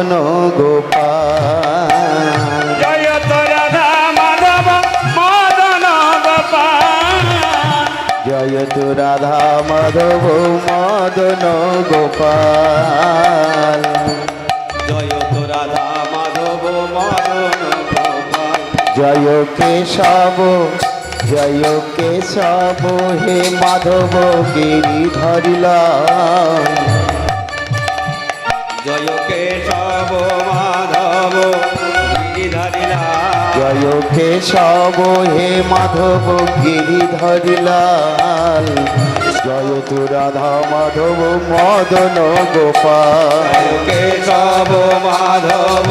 মদন গোপাল। জয় তো রাধা মাধব মদন গোপাল। জয় তু রাধা মাধব মদন গোপাল। জয় তো রাধা মাধব মদন গোপাল। জয় কেশব জয় কেশব হে মাধব গিরি ধরিলা জয় জয় কেশব হে মাধব গিরি ধরিলাল। জয় তু রাধা মাধব মদন গোপাল। কেশব মাধব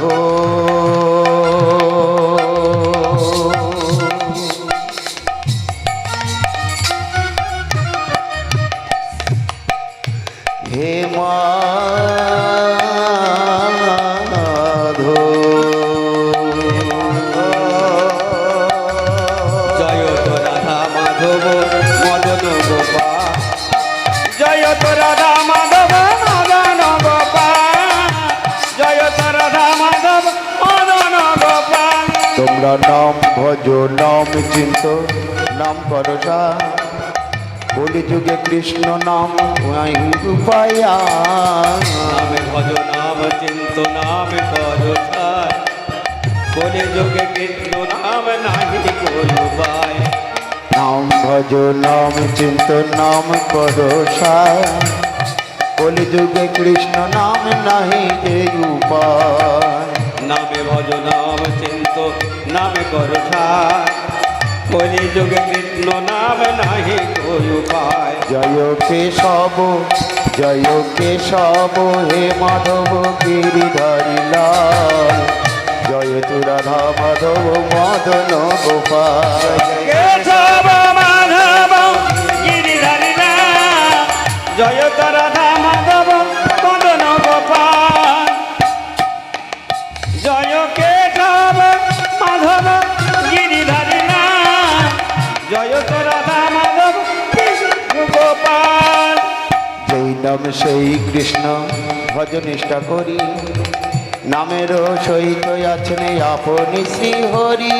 মাধব নাম ভজ নাম চিন্ত নাম করসা কলি যুগে কৃষ্ণ নাম নামে ভজ নাম চিন্ত নাম বলে যোগে কৃষ্ণ নাম নাহি কোনো পায় নাম ভজ নাম চিন্ত নাম করসা কলি যুগে কৃষ্ণ নাম নাহি যে উপায় নামে ভজ নাম চিন্ত নামে করো বলে যোগে কৃষ্ণ নাম নাহি কোনো পায়। জয় কেশব জয় কেশব হে মাধব গিরিধারিলা জয় তু রাধা মাধব মদন গোপাল। কেশব মাধব গিরিধারী জয় নাম সেই কৃষ্ণ ভজ নিষ্ঠা করি। নামের সহিত আছেন আপনি শ্রী হরি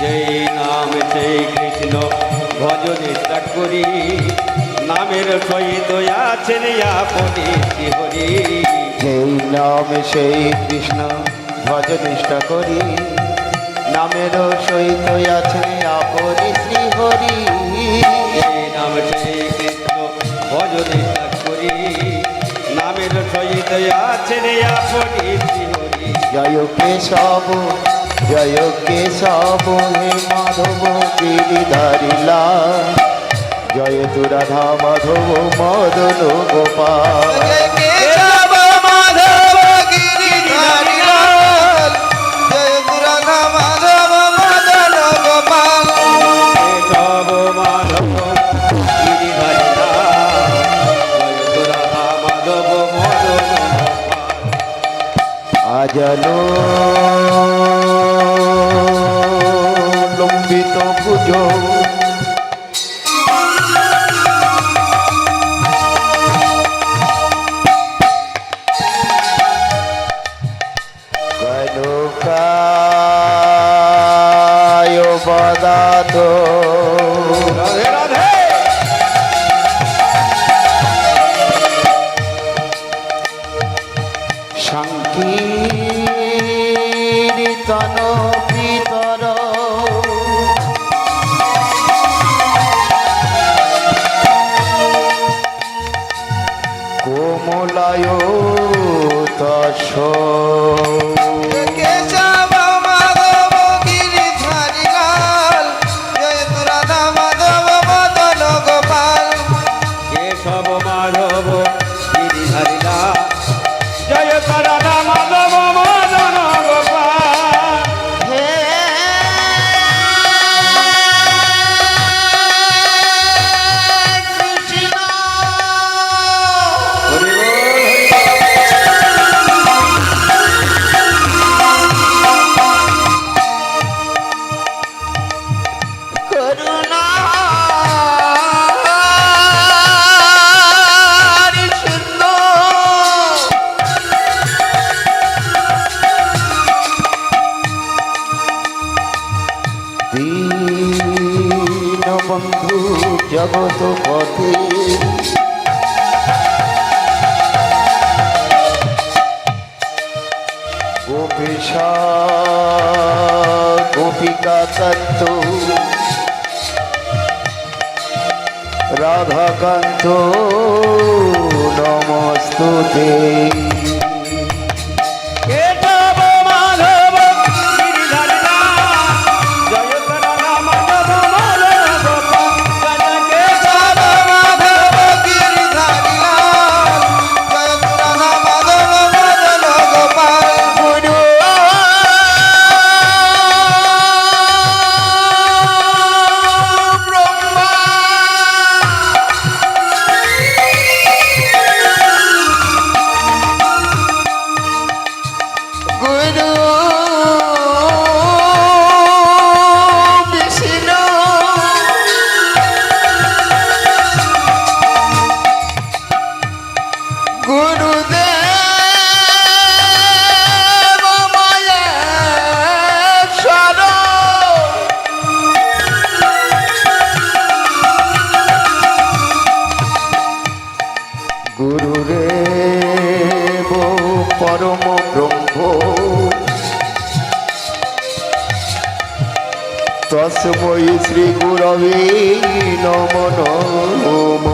যেই নাম সেই কৃষ্ণ ভজন নিষ্ঠা করি। নামের সহিত আছেন আপনি শ্রীহরি। যেই নাম সেই কৃষ্ণ ভজ নিষ্ঠা করি। নামের সহিত আছেন আপনি শ্রী হরি নাম শ্রী কৃষ্ণ ভজনে করি। নামের সহিত আছেন আপনি জয় কেশব জয় কেশব হে মাধব গিরিধারিলা জয় তু রাধা মাধব মদন গোপাল। আজলো লম্বিত পুজো কনকায় বদাত প্রলয় তসর রাধাকান্ত। রাধাকান্ত নমস্তুতে। তসময়ী শ্রী গুরবী নমন নম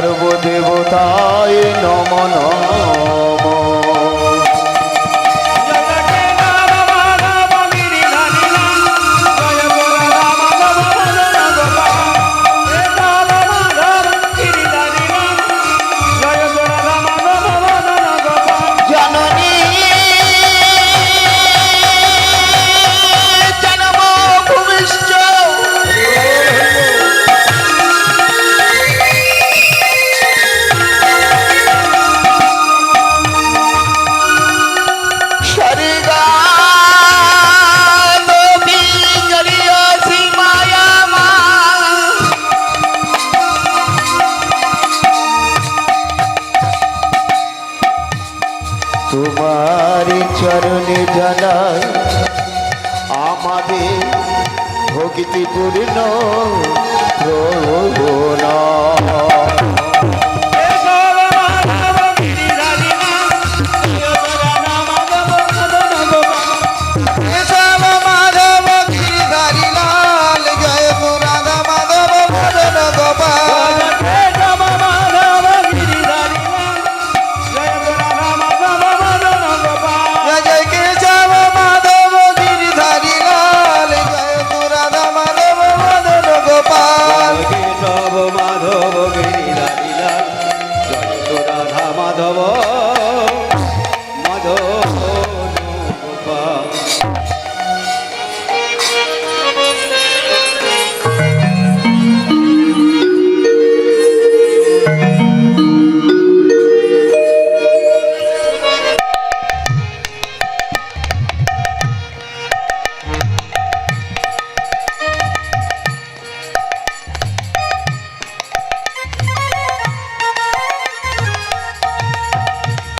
সর্বদেবতায় নম নম। পরিপূর্ণ